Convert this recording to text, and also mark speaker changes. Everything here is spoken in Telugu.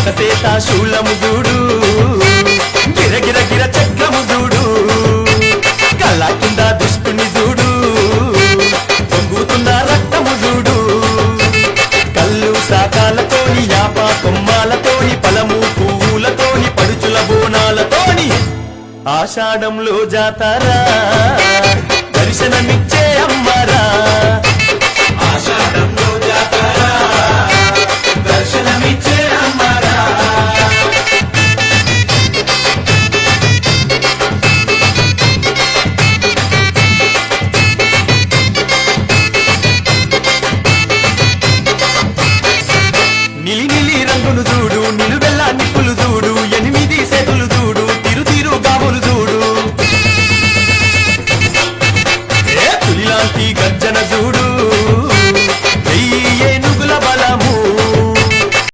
Speaker 1: ఒక సేత శూలము చూడు. గిరగిర గిర చక్రము చూడు. కళ్ళ కింద దుష్టుని చూడు. పొంగుతున్న రక్తము చూడు. కళ్ళు శాఖాలతోని యాప కొమ్మాలతోని పలము పువ్వులతోని పడుచుల బోనాలతోని ఆషాఢంలో జాతారా. కన్నులు చూడు
Speaker 2: నిలువెల్లా నిప్పులు చూడు ఎనిమిది
Speaker 1: సేతులు చూడు తిరు తిరు గాబులు చూడు. ఏ పులిలాంటి గర్జన చూడు